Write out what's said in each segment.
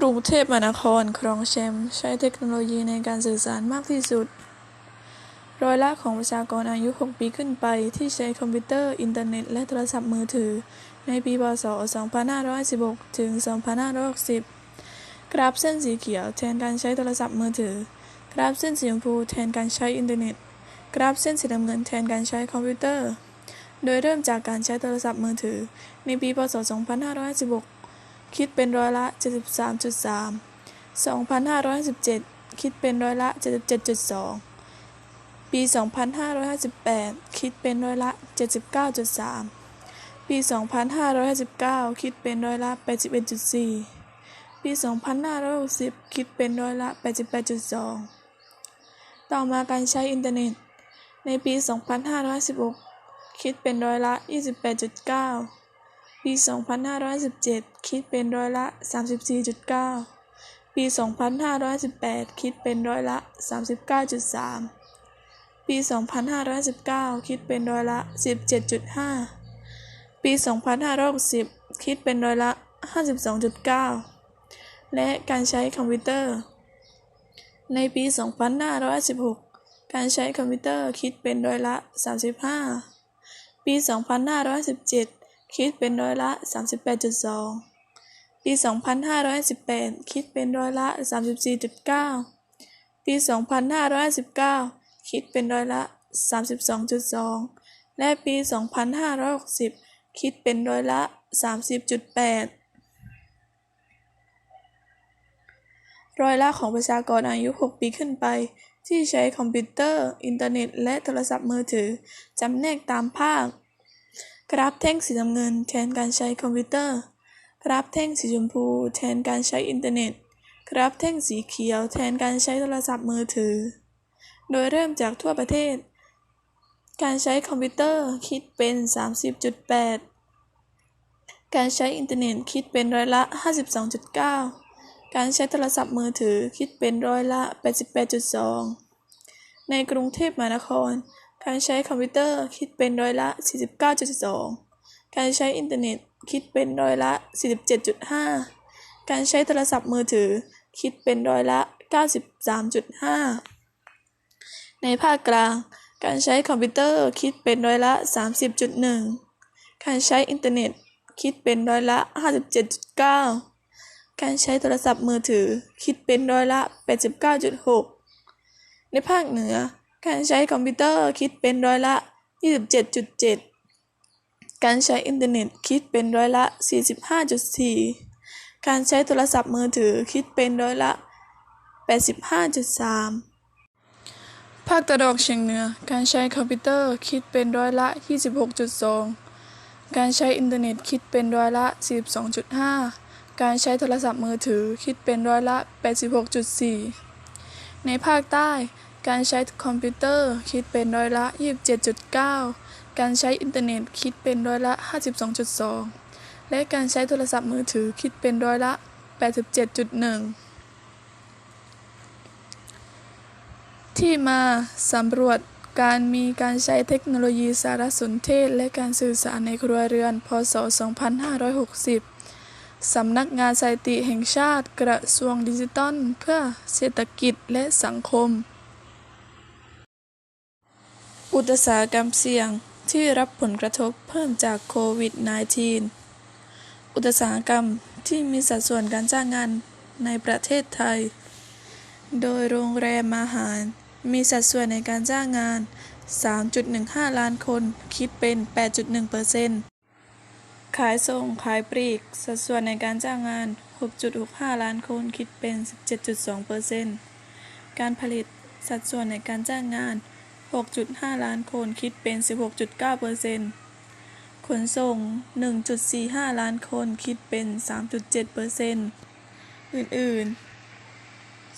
กรุงเทพมหานครครองแชมป์ใช้เทคโนโลยีในการสื่อสารมากที่สุด ร้อยละของประชากรอายุ 6 ปีขึ้นไปที่ใช้คอมพิวเตอร์ อินเทอร์เน็ต และโทรศัพท์มือถือ ในปี พศ 2516 ถึง 2560 กราฟเส้นสีเขียวแทนการใช้โทรศัพท์มือถือ กราฟเส้นสีชมพูแทนการใช้อินเทอร์เน็ต กราฟเส้นสีน้ำเงินแทนการใช้คอมพิวเตอร์ โดยเริ่มจากการใช้โทรศัพท์มือถือ ในปี พศ 2516 คิดเป็นร้อยละ 73.3 2,517คิดเป็นร้อยละ 77.2 ปี 2558 คิดเป็นร้อยละ 79.3 ปี 2559 คิดเป็นร้อยละ 81.4 ปี 2560 คิดเป็นร้อยละ 88.2 ต่อมาการใช้อินเทอร์เน็ต ในปี 2516 คิดเป็นร้อยละ 28.9 ปี 2517 คิดเป็นร้อยละ 34.9 ปี 2518 คิดเป็นร้อยละ 39.3 ปี 2519 คิดเป็นร้อยละ 17.5 ปี 2560 คิดเป็นร้อยละ 52.9 และการใช้คอมพิวเตอร์ ในปี 2516 การใช้คอมพิวเตอร์คิดเป็นร้อยละ 35 ปี 2517 คิดเป็นร้อยละ 38.2 ปี 2518 คิดเป็นร้อยละ 34.9 ปี 2519 คิดเป็นร้อยละ 32.2 และปี 2560 คิดเป็นร้อยละ 30.8ร้อยละของประชากรอายุ 6 ปีขึ้นไป ที่ใช้คอมพิวเตอร์ อินเทอร์เน็ต และโทรศัพท์มือถือ จำแนกตามภาค กราฟแท่งสีน้ำเงินแทนการใช้คอมพิวเตอร์ กราฟแท่งสีชมพูแทนการใช้อินเทอร์เน็ต กราฟแท่งสีเขียวแทนการใช้โทรศัพท์มือถือ โดยเริ่มจากทั่วประเทศ การใช้คอมพิวเตอร์คิดเป็น 30.8 การใช้อินเทอร์เน็ตคิดเป็นร้อยละ 52.9 การใช้โทรศัพท์มือถือคิดเป็นร้อยละ 88.2 ในกรุงเทพมหานคร การใช้คอมพิวเตอร์คิดเป็นร้อยละ 49.2 การใช้อินเทอร์เน็ตคิดเป็นร้อยละ 47.5 การใช้โทรศัพท์มือถือคิดเป็นร้อยละ 93.5 ในภาคกลาง การใช้คอมพิวเตอร์คิดเป็นร้อยละ 30.1 การใช้อินเทอร์เน็ตคิดเป็นร้อยละ 57.9 การใช้โทรศัพท์มือถือคิดเป็นร้อยละ 89.6 ในภาคเหนือ การใช้คอมพิวเตอร์คิดเป็นร้อยละ 27.7 การใช้อินเทอร์เน็ตคิดเป็นร้อยละ 45.4 การใช้โทรศัพท์มือถือคิดเป็นร้อยละ 85.3 ภาคตะวันออกเฉียงเหนือ การใช้คอมพิวเตอร์คิดเป็นร้อยละ 26.2 การใช้อินเทอร์เน็ตคิดเป็นร้อยละ 42.5 การใช้โทรศัพท์มือถือคิดเป็นร้อยละ 86.4 ในภาคใต้ การใช้คอมพิวเตอร์คิดเป็นร้อยละ 27.9 การใช้อินเทอร์เน็ตคิดเป็นร้อยละ 52.2 และการใช้โทรศัพท์มือถือคิดเป็นร้อยละ 87.1 ที่มาสำรวจการมีการใช้เทคโนโลยีสารสนเทศ และการสื่อสารในครัวเรือน พศ 2560 สำนักงานสถิติแห่งชาติกระทรวงดิจิทัล เพื่อเศรษฐกิจและสังคม อุตสาหกรรมเสี่ยงที่รับผลกระทบเพิ่มจากโควิด -19 อุตสาหกรรมที่มีสัดส่วนการจ้างงานในประเทศไทย โดยโรงแรมอาหารมีสัดส่วนในการจ้างงาน 3.15 ล้านคน คิดเป็น 8.1%ขายส่ง ขายปลีก สัดส่วนในการจ้างงาน 6.65 ล้านคน คิดเป็น 17.2%การผลิต สัดส่วนในการจ้างงาน 6.5 ล้านคน คิดเป็น 16.9%ขนส่ง 1.45 ล้านคน คิดเป็น 3.7%อื่น ๆ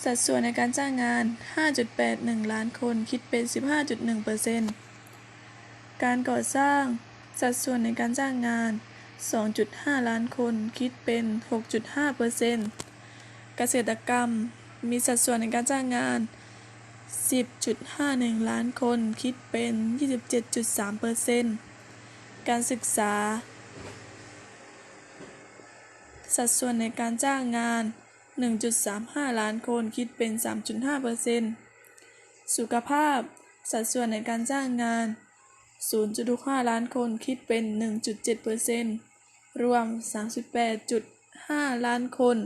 สัดส่วนในการจ้างงาน 5.81 ล้านคน คิดเป็น 15.1%การก่อสร้าง สัดส่วนในการจ้างงาน 2.5 ล้านคน คิดเป็น 6.5%เกษตรกรรม มีสัดส่วนในการจ้างงาน 10.51 ล้านคนคิดเป็น 27.3%การศึกษา สัดส่วนในการจ้างงาน 1.35 ล้านคนคิดเป็น 3.5%สุขภาพ สัดส่วนในการจ้างงาน 0.65 ล้านคนคิดเป็น 1.7%รวม 38.5 ล้านคน